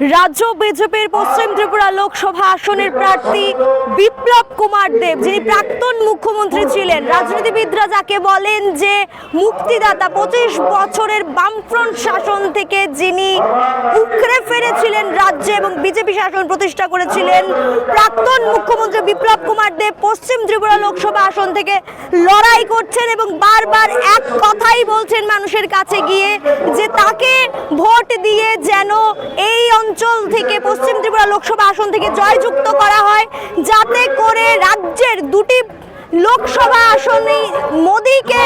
রাজ্য বিজেপির পশ্চিম ত্রিপুরা লোকসভা আসনের প্রার্থী বিপ্লব কুমার দেব, যিনি প্রাক্তন মুখ্যমন্ত্রী ছিলেন। রাজনীতিবিদরা যাকে বলেন যে মুক্তিদাতা পঁচিশ বছরের বামফ্রন্ট শাসন থেকে যিনি উখড়ে ফিরেছিলেন রাজ্যে এবং বিজেপি শাসন প্রতিষ্ঠা করেছিলেন, প্রাক্তন মুখ্যমন্ত্রী বিপ্লব কুমার দেব পশ্চিম ত্রিপুরা লোকসভা আসন থেকে লড়াই করছেন এবং বারবার এক কথাই বলছেন মানুষের কাছে গিয়ে যে তাকে ভোট দিয়ে যেন এই অঞ্চল থেকে পশ্চিম ত্রিপুরা লোকসভা আসন থেকে জয়যুক্ত করা হয়। যাতে করে রাজ্যের দুটি লোকসভা আসনে মোদীকে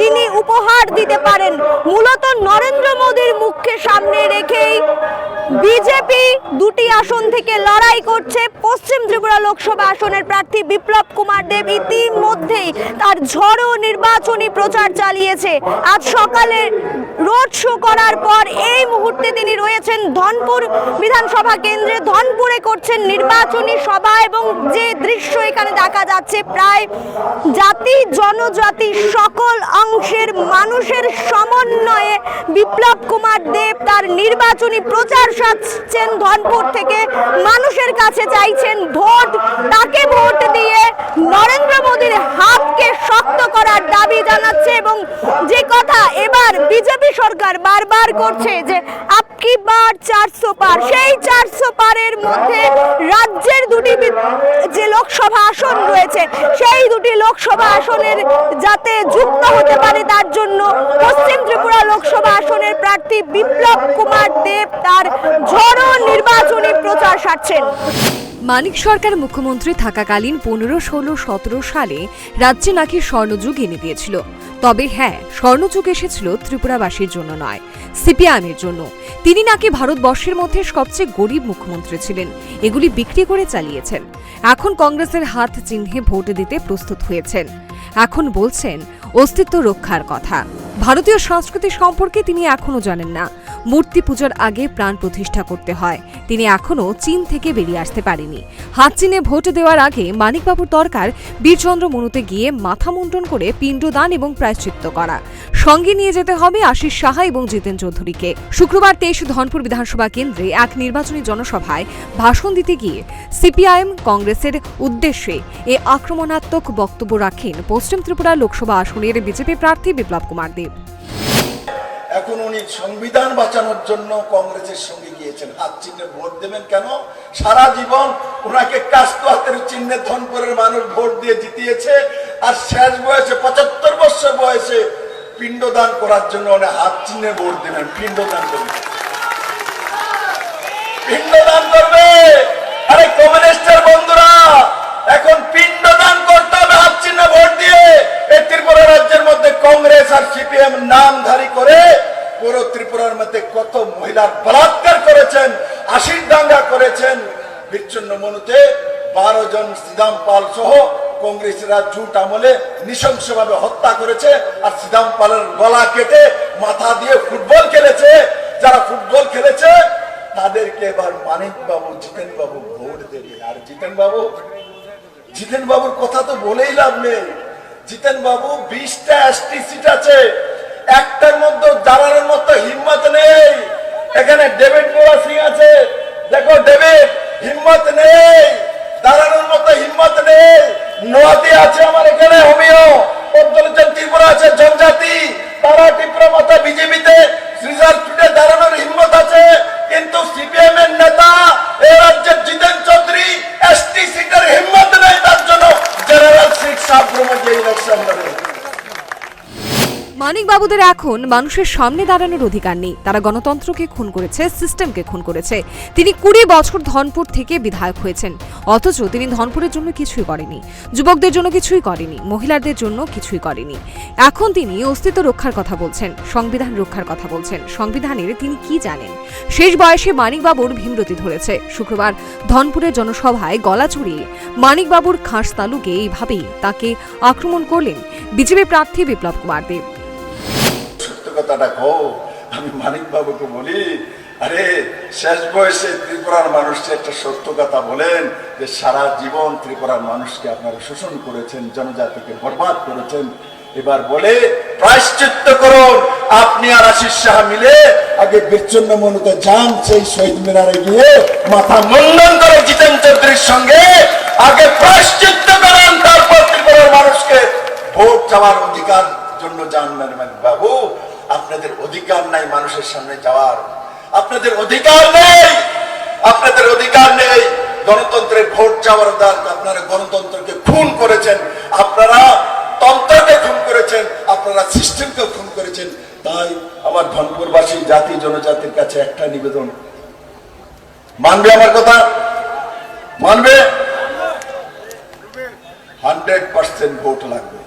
তিনি উপহার দিতে পারেন। মূলত নরেন্দ্র মোদীর মুখকে সামনে রেখেই বিজেপি দুটি আসন থেকে লড়াই করছে। পশ্চিম ত্রিপুরা লোকসভা আসনের প্রার্থী বিপ্লব কুমার দেব ইতিমধ্যেই তার ঝড়ো নির্বাচনী প্রচার চালিয়েছে। আজ সকালে রোড শো করার পর এই মুহূর্তে তিনি রয়েছেন ধনপুর বিধানসভা কেন্দ্রে। ধনপুরে করছেন নির্বাচনী সভা এবং যে দৃশ্য এখানে দেখা যাচ্ছে, প্রায় জাতি, জনজাতি, সকল অংশের মানুষের সমন্বয়ে বিপ্লব কুমার দেব তার নির্বাচনী প্রচার সাজছেন ধনপুর থেকে। মানুষের কাছে চাইছেন ভোট। তাকে ভোট দিয়ে নরেন্দ্র মোদীর হাতকে শক্ত করার দাবি জানাচ্ছে এবং যে কথা এবার বিজেপি সরকার বারবার করছে যে আপকি বার চারশো পার? সেই চারশো পারের মধ্যে রাজ্যের দুটি যে লোকসভা আসন রয়েছে, সেই দুটি লোকসভা আসনের যাতে যুক্ত হতে পারে তার জন্য পশ্চিম ত্রিপুরা লোকসভা আসনের প্রার্থী বিপ্লব কুমার দেব তার ঝড়ো নির্বাচনী প্রচার সারছেন। মানিক সরকার মুখ্যমন্ত্রী থাকাকালীন পনেরো, ষোলো, সতেরো সালে রাজ্যে নাকি স্বর্ণযুগ এনে দিয়েছিল। তবে হ্যাঁ স্বর্ণযুগ এসেছিল ত্রিপুরাবাসীর জন্য নয়, সিপিআইএমের জন্য। তিনি নাকি ভারতবর্ষের মধ্যে সবচেয়ে গরিব মুখ্যমন্ত্রী ছিলেন, এগুলি বিক্রি করে চালিয়েছেন। এখন কংগ্রেসের হাত চিহ্নে ভোট দিতে প্রস্তুত হয়েছেন। এখন বলছেন, অস্তিত্ব রক্ষার কথা। ভারতীয় সংস্কৃতি সম্পর্কে তিনি এখনও জানেন না। মূর্তি পূজার আগে প্রাণ প্রতিষ্ঠা করতে হয়। তিনি এখনও চীন থেকে বেরিয়ে আসতে পারেনি। হাত চিনে ভোট দেওয়ার আগে মানিকবাবুর দরকার বীরচন্দ্র মনুতে গিয়ে মাথা মুন্ডন করে পিণ্ডদান এবং প্রায়শ্চিত্ত করা। সঙ্গে নিয়ে যেতে হবে আশিস সাহা এবং জিতেন চৌধুরীকে। শুক্রবার তেইশ ধনপুর বিধানসভা কেন্দ্রে এক নির্বাচনী জনসভায় ভাষণ দিতে গিয়ে সিপিআইএম কংগ্রেসের উদ্দেশ্যে এ আক্রমণাত্মক বক্তব্য রাখেন পশ্চিম ত্রিপুরা লোকসভা আসনের বিজেপি প্রার্থী বিপ্লব কুমার দেব এখন উনি সংবিধান বাঁচানোর জন্য কংগ্রেসের সঙ্গে গিয়েছেন। হাত চিহ্নে ভোট দেবেন কেন? সারা জীবন ওনাকে কাস্ত হাতের চিহ্নে ধনপুরের মানুষ ভোট দিয়ে জিতিয়েছে আর শেষ বয়সে, পঁচাত্তর বছর বয়সে পিণ্ডদান করার জন্য উনি হাত চিহ্নে ভোট দেবেন। পিণ্ডদান করবেন। পিণ্ডদান করবে! আরে কমিউনিস্টের বন্ধুরা এখন পিণ্ডদান করতে হবে হাত চিহ্নে ভোট দিয়ে এই ত্রিপুরা রাজ্যের মধ্যে কংগ্রেস আর সিপিএম নামধারী করে পুরো ত্রিপুরার মধ্যে কত মহিলার বলাৎকার করেছেন আশির দাঙ্গা করেছেন বিচ্ছিন্ন মনুতে বারো জন শ্রীদাম পাল সহ কংগ্রেসীরা জুট আমলে নৃশংসভাবে হত্যা করেছে আর শ্রীদাম পালের গলা কেটে মাথা দিয়ে ফুটবল খেলেছে। যারা ফুটবল খেলেছে, তাদেরকে এবার মানিক বাবু জিতেন বাবু ভোট দেবে। আর জিতেন বাবু জিতেন বাবুর কথা তো বলেই লাভ নেই। জিতেন বাবু বিশটা এসটি সিট আছে। একটার মধ্যে দাঁড়ানোর মতো হিম্মত নেই। এখানে ডেভিড বোরা সিং আছে। দেখো ডেভিড হিম্মত নেই, দাঁড়ানোর মতো হিম্মত নেই। নদী আছে আমার এখানে, হোমিও। পঞ্চলিশন ত্রিপুরা আছে, জনজাতি। তারা ত্রিপুরা মতো বিজেপিতে মানিক বাবুদের এখন মানুষের সামনে দাঁড়ানোর অধিকার নেই। তারা গণতন্ত্রকে খুন করেছে সিস্টেমকে খুন করেছে। তিনি কুড়ি বছর ধনপুর থেকে বিধায়ক হয়েছেন। অথচ তিনি ধনপুরের জন্য কিছুই করেনি। যুবকদের জন্য কিছুই করেনি, মহিলাদের জন্য কিছুই করেনি। এখন তিনি অস্তিত্ব রক্ষার কথা বলছেন, সংবিধান রক্ষার কথা বলছেন। সংবিধানের তিনি কি জানেন? শেষ বয়সে মানিকবাবুর ভীমরতি ধরেছে। শুক্রবার ধনপুরের জনসভায় গলা চড়িয়ে মানিকবাবুর খাস তালুকে এইভাবেই তাকে আক্রমণ করলেন বিজেপি প্রার্থী বিপ্লব কুমার দেব। কথাটা কো আমি মানিক বাবুকে বলি, আরে, শেষ বয়সে ত্রিপুরার মানুষকে একটা সত্য কথা বলেন যে সারা জীবন ত্রিপুরার মানুষকে আপনারা শোষণ করেছেন, জনজাতিকে বরবাদ করেছেন। এবার বলে, প্রায়শ্চিত্ত করুন, আপনি আর আশিস সাহা মিলে আগে বিচ্ছন্ন মনোতে যান, সেই শহীদ মিনারে গিয়ে মাথা মুন্ডন করে জিতেন চৌধুরীর সঙ্গে। আগে প্রায়শ্চিত্ত করেন, তারপর ত্রিপুরার মানুষকে ভোট চাওয়ার অধিকার জন্য যান বাবু আপনাদের অধিকার নাই মানুষের সামনে যাওয়ার। আপনাদের অধিকার নেই! আপনাদের অধিকার নেই! গণতন্ত্রের ভোট চাওয়ার অধিকার আপনারা গণতন্ত্রকে খুন করেছেন। আপনারা তন্ত্রকে খুন করেছেন, আপনারা সিস্টেমকে খুন করেছেন। তাই আমার ধনপুরবাসী, জাতি, জনজাতির কাছে একটা নিবেদন। মানবে আমার কথা? মানবে? হান্ড্রেড পার্সেন্ট ভোট লাগবে।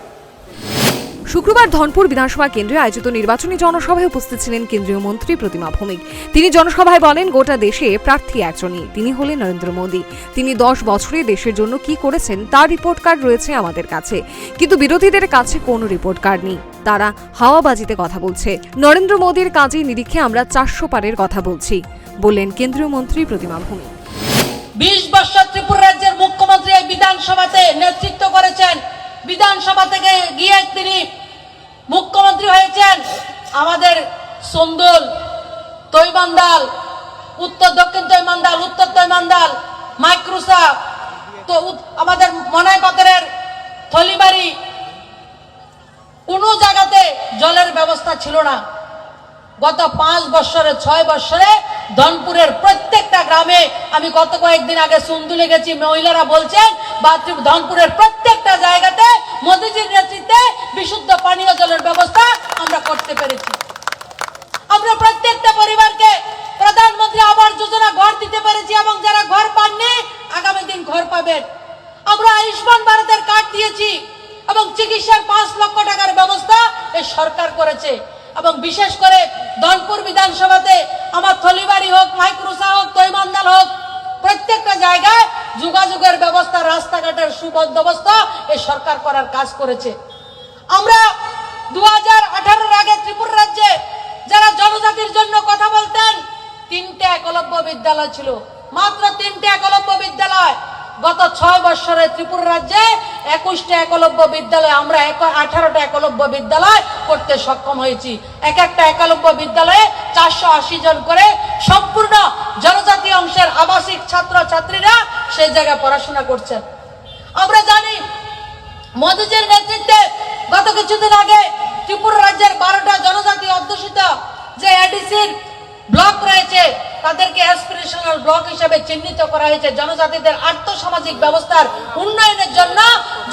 শুক্রবার ধনপুর বিধানসভা কেন্দ্রে আয়োজিত নির্বাচনী জনসভায় উপস্থিত ছিলেন কেন্দ্রীয় মন্ত্রী প্রতিমা ভৌমিক। তিনি জনসভায় বলেন, গোটা দেশে প্রার্থী একজনই। তিনি হলেন নরেন্দ্র মোদী। তিনি দশ বছরে দেশের জন্য কি করেছেন, তার রিপোর্ট কার্ড রয়েছে আমাদের কাছে। কিন্তু বিরোধীদের কাছে কোনো রিপোর্ট কার্ড নেই। তারা হাওয়াবাজিতে কথা বলছে। নরেন্দ্র মোদীর কাজে নিরীক্ষে আমরা চারশো পারের কথা বলছি, বললেন কেন্দ্রীয় মন্ত্রী প্রতিমা ভৌমিক। বিশ বছর ত্রিপুরা রাজ্যের মুখ্যমন্ত্রী এই বিধানসভাতে নেতৃত্ব করেছেন। বিধানসভা থেকে গিয়ে তিনি মুখ্যমন্ত্রী হয়েছেন আমাদের সন্দুল তৈমান্দাল, উত্তর দক্ষিণ তৈমান্দাল, উত্তর তৈমান্দাল, মাইক্রোসা, তো আমাদের মনাই পাথরের থলিবাড়ি, কোনো জায়গাতে জলের ব্যবস্থা ছিল না। গত পাঁচ বছরে, ছয় বছরে ধনপুরের প্রত্যেকটা গ্রামে আমি গত কয়েকদিন আগে সুন্দুলে গেছি, মহিলারা বলছেন বা ত্রি- ধনপুরের প্রত্যেকটা জায়গাতে মোদীজির নেতৃত্বে বিশুদ্ধ পানীয় জলের ব্যবস্থা আমরা করতে পেরেছি। আমরা প্রত্যেকটা পরিবারকে প্রধানমন্ত্রী আবাস যোজনা ঘর দিতে পেরেছি এবং যারা ঘর পাননি, আগামী দিন ঘর পাবেন। আমরা আয়ুষ্মান ভারতের কার্ড দিয়েছি এবং চিকিৎসার পাঁচ লক্ষ টাকার ব্যবস্থা এই সরকার করেছে এবং বিশেষ করে দনপুর বিধানসভাতে আমার থলিবাড়ি হোক, মাইক্রোসা হোক তৈমান্দাল হোক প্রত্যেকটা জায়গায় যোগাযোগের ব্যবস্থা, রাস্তাঘাটের সুবন্দোবস্ত এ সরকার করার কাজ করেছে। আমরা দু হাজার আগে ত্রিপুরা রাজ্যে যারা জনজাতির জন্য কথা বলতেন, তিনটে একলব্য বিদ্যালয় ছিল। মাত্র তিনটে একলব্য বিদ্যালয় গত ছয় বছরে ত্রিপুরা রাজ্যে একুশটা একলব্য বিদ্যালয়, আমরা আঠারোটা একলব্য বিদ্যালয় করতে সক্ষম হয়েছি। এক একটা একলব্য বিদ্যালয়ে চারশো আশি জন করে সম্পূর্ণ জনজাতি অংশের আবাসিক ছাত্র ছাত্রীরা সেই জায়গায় পড়াশোনা করছেন। আমরা জানি, মোদীজির নেতৃত্বে গত কিছুদিন আগে ত্রিপুরা রাজ্যের বারোটা জনজাতি অধ্যুষিত যে এডিসির ব্লক রয়েছে তাদেরকে অ্যাসপিরেশনাল ব্লক হিসেবে চিহ্নিত করা হয়েছে। জনজাতিদের আর্থসামাজিক ব্যবস্থার উন্নয়নের জন্য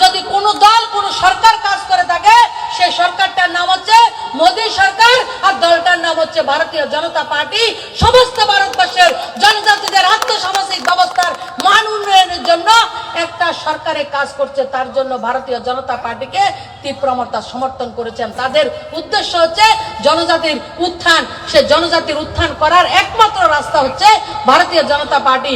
যদি কোনো দল, কোনো সরকার কাজ করে থাকে, সেই সরকারটার নাম হচ্ছে মোদী সরকার আর দলটার নাম হচ্ছে ভারতীয় জনতা পার্টি। সমস্ত ভারতবর্ষের জনজাতিদের আর্থসামাজিক ব্যবস্থার মান উন্নয়নের জন্য একটা সরকারে কাজ করছে, তার জন্য ভারতীয় জনতা পার্টিকে তীব্রমতা সমর্থন করেছেন। তাদের উদ্দেশ্য হচ্ছে জনজাতির উত্থান। সে জনজাতির উত্থান করার একমাত্র রাস্তা হচ্ছে ভারতীয় জনতা পার্টি।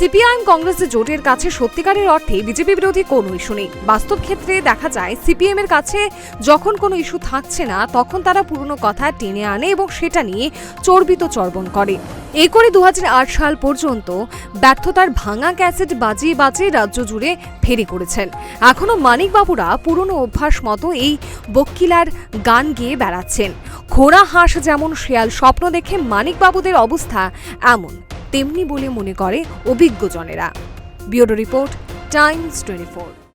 সিপিআইএম কংগ্রেসের জোটের কাছে সত্যিকারের অর্থে বিজেপি বিরোধী কোনো ইস্যু নেই। বাস্তব ক্ষেত্রে দেখা যায়, সিপিএম এর কাছে যখন কোনো ইস্যু থাকছে না, তখন তারা পুরনো কথা টেনে আনে এবং সেটা নিয়ে চর্বিত চর্বণ করে। এই করে দু হাজার আট সাল পর্যন্ত ব্যর্থতার ভাঙা ক্যাসেট বাজিয়ে বাজিয়ে রাজ্য জুড়ে ফেরি করেছেন। এখনও মানিকবাবুরা পুরনো অভ্যাস মতো এই বক্কিলার গান গেয়ে বেড়াচ্ছেন। খোড়া হাঁস যেমন শেয়াল, স্বপ্ন দেখে মানিকবাবুদের অবস্থা এমন। তেমনি বলে মনে করে অভিজ্ঞজনেরা। Bureau report Times twenty